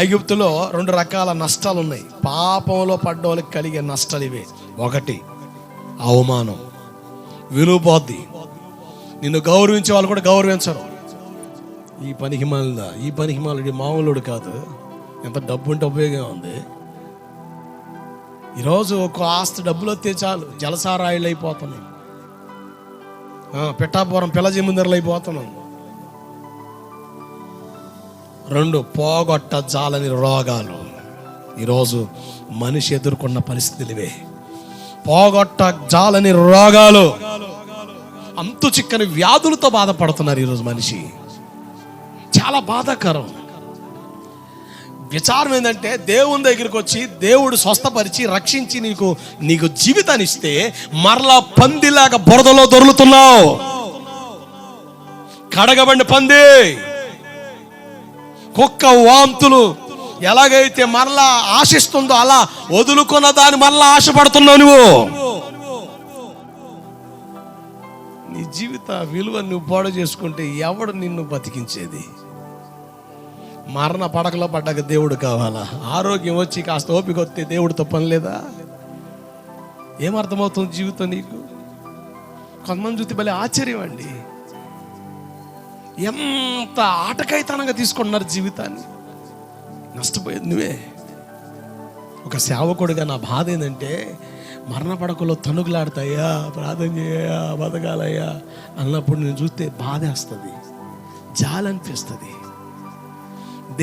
ఐగుప్తులో రెండు రకాల నష్టాలు ఉన్నాయి పాపంలో పడ్డోళ్ళకి కలిగే నష్టాలు ఇవే. ఒకటి అవమానం. విలువ పోద్ది నిన్ను గౌరవించే వాళ్ళు కూడా గౌరవించరు. ఈ పనికి హిమాలయదా ఈ పనికి హిమాలయుడు మామూలుడు కాదు. ఎంత డబ్బు ఉంటే ఉపయోగం ఉంది. ఈరోజు ఒక ఆస్తి డబ్బులు వస్తే చాలు. జలసారాయిలు అయిపోతున్నాయి. ఆ, పిఠాపురం పిల్లజీ అయిపోతున్నాను అయిపోతున్నాం. రెండు పోగొట్ట జాలని రోగాలు. ఈరోజు మనిషి ఎదుర్కొన్న పరిస్థితులు ఇవే. పోగొట్ట జాలని రోగాలు. అంతు చిక్కని వ్యాధులతో బాధపడుతున్నారు ఈరోజు మనిషి. చాలా బాధాకరం. విచారం ఏంటంటే దేవుని దగ్గరికి వచ్చి దేవుడు స్వస్థపరిచి రక్షించి నీకు నీకు జీవితాన్ని ఇస్తే మరలా పందిలాగా బురదలో దొరుకుతున్నావు కడగబండి పంది. కుక్క వాంతులు ఎలాగైతే మరలా ఆశిస్తుందో అలా వదులుకున్న దాన్ని మరలా ఆశపడుతున్నావు నువ్వు. నీ జీవిత విలువ నువ్వు పాడు చేసుకుంటే ఎవడు నిన్ను బతికించేది? మరణ పడకలో పడ్డాక దేవుడు కావాలా? ఆరోగ్యం వచ్చి కాస్త ఓపిక వస్తే దేవుడితో పని లేదా? ఏమర్థమవుతుంది జీవితం నీకు? కొంతమంది చూస్తే భలే ఆశ్చర్యం అండి. ఎంత ఆటకైతనంగా తీసుకుంటున్నారు జీవితాన్ని. నష్టపోయేది నువ్వే. ఒక సేవకుడిగా నా బాధ ఏంటంటే మరణ పడకలో తనుగులాడతాయా ప్రార్థన చేయా బతకాలయ్యా అన్నప్పుడు నేను చూస్తే బాధేస్తుంది జాలనిపిస్తుంది.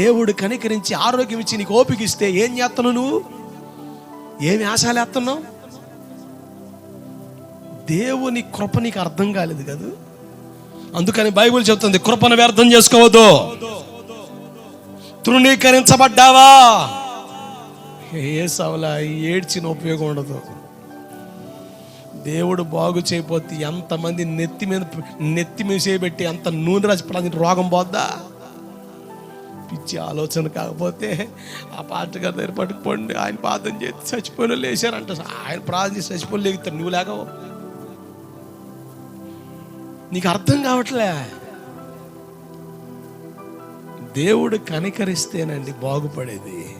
దేవుడు కనికరించి ఆరోగ్యం ఇచ్చి నీకు ఓపిక ఇస్తే ఏం చేస్తున్నావు నువ్వు? ఏమి ఆశాలు వేస్తున్నావు దేవుని కృప నీకు అర్థం కాలేదు కదా. అందుకని బైబిల్ చెప్తుంది కృపను వ్యర్థం చేసుకోవద్దు. తృణీకరించబడ్డావా? ఏ సవలా ఏడ్చిన ఉపయోగం ఉండదు. దేవుడు బాగు చేయబోతే ఎంతమంది నెత్తి మీద నెత్తి మీద చేయబెట్టి అంత నూనె రాసి రోగం పోద్దా? పిచ్చి ఆలోచన కాకపోతే ఆ పాట గారి దగ్గర పట్టుకుపోండి ఆయన ప్రార్థన చేసి చచ్చిపోయిన లేచారంట. ఆయన ప్రార్థన చేసి చచ్చిపోయి లేగుతారు. నువ్వు లేకవు. నీకు అర్థం కావట్లే. దేవుడు కనికరిస్తేనండి బాగుపడేది.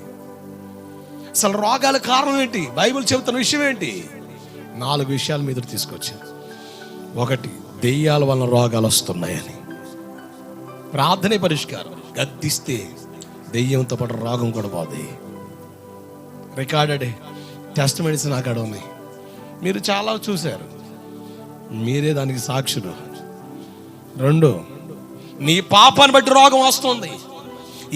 అసలు రోగాల కారణం ఏంటి? బైబిల్ చెబుతున్న విషయం ఏంటి? నాలుగు విషయాలు మీద తీసుకొచ్చాను. ఒకటి దెయ్యాల వలన రోగాలు వస్తున్నాయని. ప్రార్థనే పరిష్కారం. గద్దిస్తే దెయ్యంతో పాటు రోగం కూడా పోది. రికార్డెడ్ టెస్ట్ మెడిసిన్ అక్కడ ఉన్నాయి మీరు చాలా చూశారు. మీరే దానికి సాక్షులు. రెండు. నీ పాపాన్ని బట్టి రోగం వస్తుంది.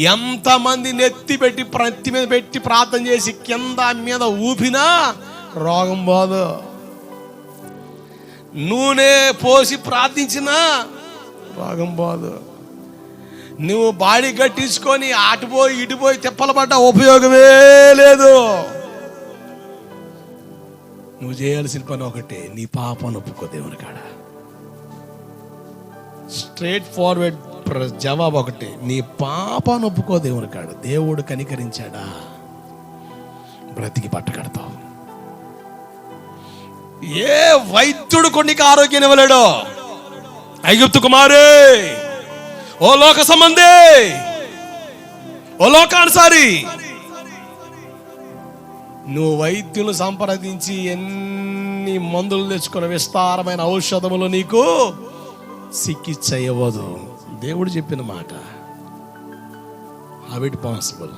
ఎంతమంది నెత్తి పెట్టి ప్రతి మీద పెట్టి ప్రార్థన చేసి కింద మీద ఊపినా రోగం పోదు. నూనె పోసి ప్రార్థించినా రోగం పోదు. నువ్వు బాడీ కట్టించుకొని అటుపోయి ఇటుపోయి తిప్పలు పడ్డ ఉపయోగమే లేదు. నువ్వు చేయాల్సిన పని ఒకటే నీ పాపను ఒప్పుకో దేవుని కాడ. స్ట్రేట్ ఫార్వర్డ్ జవాబు ఒకటి. నీ పాప ఒప్పుకో దేవుని కాడు. దేవుడు కనికరించాడా? బ్రతికి పట్టకడతావు ఏ వైద్యుడు కొన్నికి ఆరోగ్యం ఇవ్వలేడు. ఐగుప్తు కుమారే ఓ లోక సంబంధే ఓ లోకానుసారి. నువ్వు వైద్యులు సంప్రదించి ఎన్ని మందులు తెచ్చుకున్న విస్తారమైన ఔషధములు నీకు? సిక్కి చేయవదు. దేవుడు చెప్పిన మాట. ఆవిడ పాసిబుల్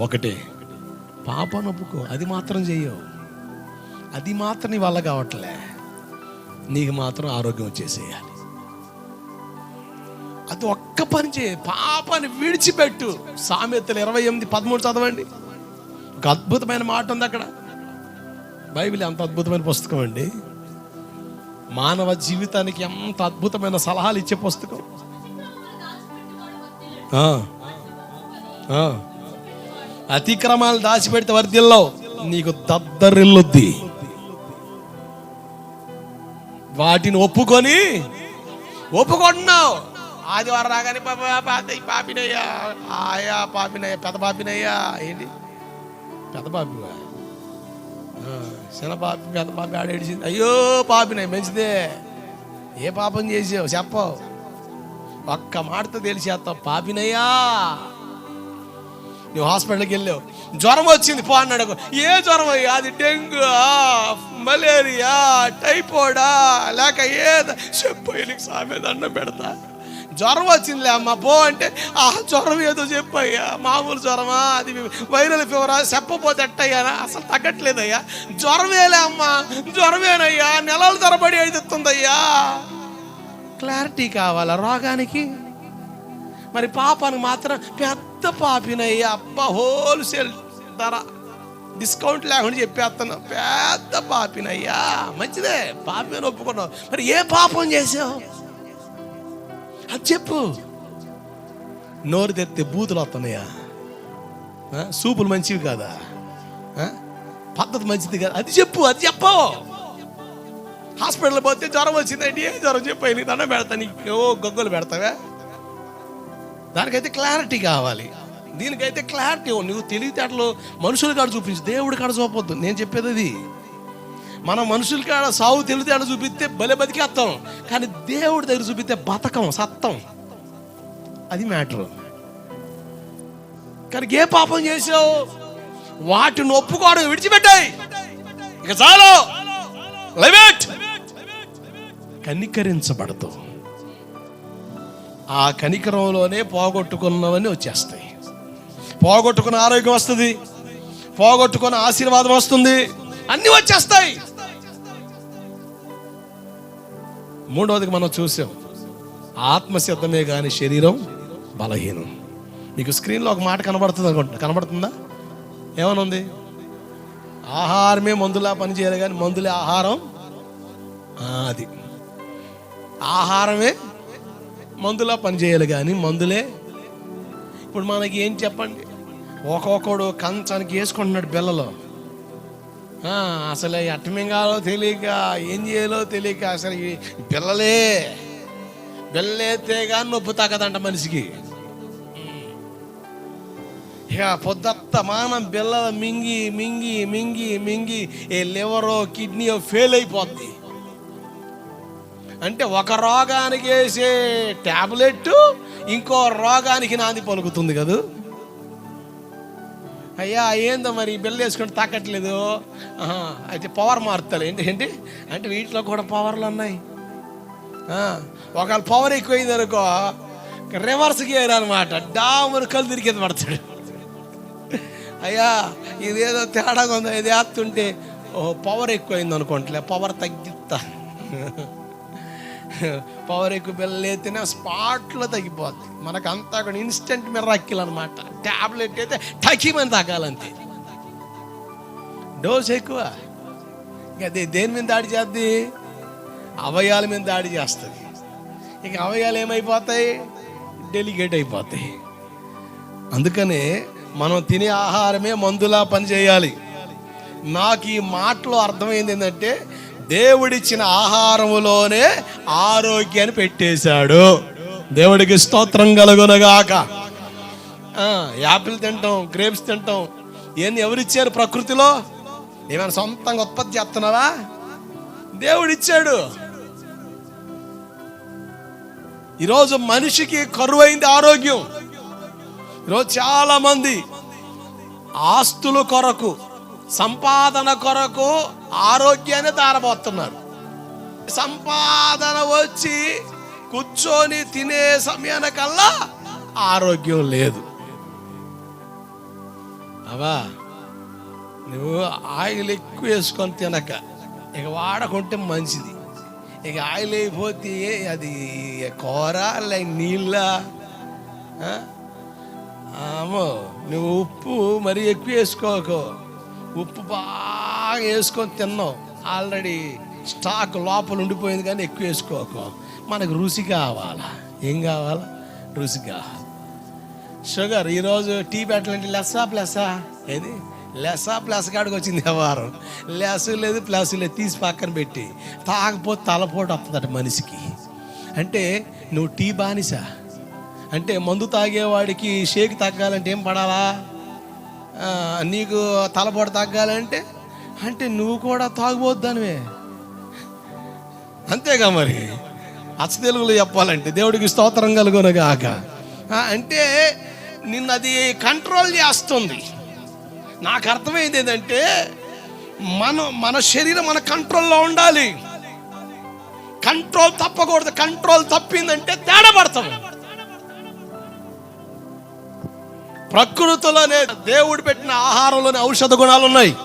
ఒకటే పాప నొప్పుకో అది మాత్రం చేయవు అది మాత్రం నీ వల్ల కావట్లే. నీకు మాత్రం ఆరోగ్యం వచ్చేసేయాలి. అది ఒక్క పని చేయ పాపాన్ని విడిచిపెట్టు. సామెతలు ఇరవై ఎనిమిది పదమూడు చదవండి. ఒక అద్భుతమైన మాట ఉంది అక్కడ. బైబిల్ అంత అద్భుతమైన పుస్తకం అండి. మానవ జీవితానికి ఎంత అద్భుతమైన సలహాలు ఇచ్చే పుస్తకం. అతిక్రమాలు దాచిపెడితే వర్దిల్లో నీకు దద్దరిల్లుద్ది. వాటిని ఒప్పుకొని ఒప్పుకుంటున్నావు. ఆదివారం రాగానే పాప పాపినయ్యా ఆయా పాపినయ్యా పెద్ద పాపినయ్యా ఏంటి? పెద్ద పాపివా? చిన్న పాపి పెద్ద పాపి ఆడేడిచింది అయ్యో పాపినయ్య మంచిదే ఏ పాపం చేసావు? చెప్పవు. ఒక్క మాటతో తెలిసేస్తావు పాపినయ్యా నువ్వు హాస్పిటల్కి వెళ్ళావు. జ్వరం వచ్చింది పో అన్నాడు ఏ జ్వరం? అయ్యా అది డెంగ్యూ మలేరియా టైఫాయిడా లేక ఏదో చెప్పు నీకు సామె దండం పెడతా. జ్వరం వచ్చిందిలే అమ్మ పో అంటే ఆ జ్వరం ఏదో చెప్పయ్యా మామూలు జ్వరమా అది వైరల్ ఫీవరా చెప్పపోతే ఎట్టయ్యా అసలు తగ్గట్లేదయ్యా. జ్వరమేలే అమ్మ జ్వరమేనయ్యా నెలల తరబడి అవుతుందయ్యా క్లారిటీ కావాలా రోగానికి? మరి పాపానికి మాత్రం పెద్ద పాపినయ్యా అబ్బా హోల్సేల్ ధర. డిస్కౌంట్ లేకుండా చెప్పేస్తున్నావు పెద్ద పాపినయ్యా. మంచిదే పాపని ఒప్పుకున్నావు. మరి ఏ పాపం చేసావు? అది చెప్పు. నోరు తెరితే బూతులు వస్తున్నాయా? సూపులు మంచివి కాదా? పద్ధతి మంచిది కదా. అది చెప్పు అది చెప్పు. హాస్పిటల్ పోతే జ్వరం వచ్చిందండి ఏ జ్వరం? చెప్పాయి నీ దండం పెడతా. నీకు ఓ గొగ్గలు పెడతావా? దానికైతే క్లారిటీ కావాలి. దీనికైతే క్లారిటీ నువ్వు తెలివితేటలు మనుషులు కాడ చూపించు. దేవుడి కాడ చూపొద్దు. నేను చెప్పేది అది. మన మనుషుల కాడ సావు ఆడ చూపిస్తే బలే బతికేస్తాం. కానీ దేవుడి దగ్గర చూపిస్తే బతకం సత్తం. అది మ్యాటర్. కానీ ఏ పాపం చేసావు? వాటిని ఒప్పుకోవడం విడిచిపెట్టాయి. ఇక చాలు. లెవెట్ కనికరించబడదు ఆ కనికరంలోనే పోగొట్టుకున్నవన్నీ వచ్చేస్తాయి. పోగొట్టుకున్న ఆరోగ్యం వస్తుంది. పోగొట్టుకున్న ఆశీర్వాదం వస్తుంది. అన్నీ వచ్చేస్తాయి. మూడవదికి మనం చూసాం ఆత్మసిద్ధమే కానీ శరీరం బలహీనం. మీకు స్క్రీన్లో ఒక మాట కనబడుతుంది అనుకుంటా కనబడుతుందా? ఏమనుంది? ఉంది ఆహారమే మందులా పనిచేయాలి కానీ మందులే ఆహారం అది ఆహారమే మందులా పనిచేయాలి కానీ మందులే. ఇప్పుడు మనకి ఏం చెప్పండి? ఒక్కొక్కడు కంచానికి వేసుకుంటున్నాడు పిల్లలు అసలు ఎట్టమింగాలో తెలియక ఏం చేయాలో తెలియక అసలు పిల్లలే బిల్లలే కానీ నొప్పి తాకదంట మనిషికి. ఇక పొద్దుత్త మానం బిల్లలు మింగి మింగి మింగి మింగి ఏ లివరో కిడ్నీయో ఫెయిల్ అయిపోద్ది. అంటే ఒక రోగానికి వేసే ట్యాబ్లెట్ ఇంకో రోగానికి నాంది పలుకుతుంది కదా? అయ్యా ఏందో మరి బిల్లు వేసుకుంటే తాకట్లేదు. ఆహా, అయితే పవర్ మారుతారు. ఏంటి ఏంటి? అంటే వీటిలో కూడా పవర్లు ఉన్నాయి. ఒకవేళ పవర్ ఎక్కువైంది అనుకో రివర్స్ గేర్ అనమాట డామును కళ్ళు తిరిగేది పడతాడు. అయ్యా ఇదేదో తేడాగా ఉందో ఇది వేస్తుంటే ఓ పవర్ ఎక్కువైంది అనుకోండిలే పవర్ తగ్గిస్తా. పవర్ ఎక్కువ ఎత్తినా స్పాట్లో తగ్గిపోద్ది. మనకు అంతా కూడా ఇన్స్టెంట్ మిర్రాకిల్ అనమాట ట్యాబ్లెట్ అయితే తగ్గిమని తగ్గాలంతే డోస్ ఎక్కువ. ఇక అదే దేని మీద దాడి చేద్ది? అవయాల మీద దాడి చేస్తుంది. ఇక అవయాలు ఏమైపోతాయి? డెలిగేట్ అయిపోతాయి. అందుకనే మనం తినే ఆహారమే మందులా పనిచేయాలి. నాకు ఈ మాటలో అర్థమైంది ఏంటంటే దేవుడిచ్చిన ఆహారములోనే ఆరోగ్యాన్ని పెట్టేశాడు. దేవుడికి స్తోత్రం కలుగునగాక. యాపిల్ తింటాం గ్రేప్స్ తింటాం. ఏం ఎవరిచ్చారు ప్రకృతిలో? ఏమైనా సొంతంగా ఉత్పత్తి చేస్తున్నావా? దేవుడిచ్చాడు. ఈరోజు మనిషికి కరువైంది ఆరోగ్యం. ఈరోజు చాలా మంది ఆస్తుల కొరకు సంపాదన కొరకు ఆరోగ్యాన్ని దారబోతున్నారు సంపాదన వచ్చి కూర్చొని తినే సమయానికల్లా ఆరోగ్యం లేదు. అవా నువ్వు ఆయిల్ ఎక్కువ వేసుకొని తినక ఇక వాడకుంటే మంచిది. ఇక ఆయిల్ అయిపోతే అది కూర లే నీళ్ళ ఆమో నువ్వు ఉప్పు మరి ఎక్కువ వేసుకోకు. ఉప్పు బాగా వేసుకొని తిన్నావు ఆల్రెడీ స్టాక్ లోపల ఉండిపోయింది కానీ ఎక్కువ వేసుకోకు. మనకు రుచి కావాలా? ఏం కావాలా? రుచి కావాలి. షుగర్ ఈరోజు టీ పెట్టాలంటే లెస్సా ప్లస్సా? ఏది? లెస్సా ప్లస్ కాడికి వచ్చింది వ్యవహారం. లెస్ లేదు ప్లస్ లేదు తీసి పక్కన పెట్టి. తాగపోతే తలపోటు వస్తుందట మనిషికి. అంటే నువ్వు టీ బానిసా? అంటే మందు తాగేవాడికి షేక్ తగ్గాలంటే ఏం పడాలా? నీకు తలపోటు తగ్గాలంటే అంటే నువ్వు కూడా తాగుబోద్దానివే. అంతేగా మరి? అచ్చ తెలుగులో చెప్పాలంటే దేవుడికి స్తోత్రం కలుగునగాక. అంటే నిన్ను అది కంట్రోల్ చేస్తుంది. నాకు అర్థమైంది ఏంటంటే మన మన శరీరం మన కంట్రోల్లో ఉండాలి. కంట్రోల్ తప్పకూడదు. కంట్రోల్ తప్పిందంటే తేడా పడతాం. ప్రకృతిలోనే దేవుడు పెట్టిన ఆహారంలోనే ఔషధ గుణాలు ఉన్నాయి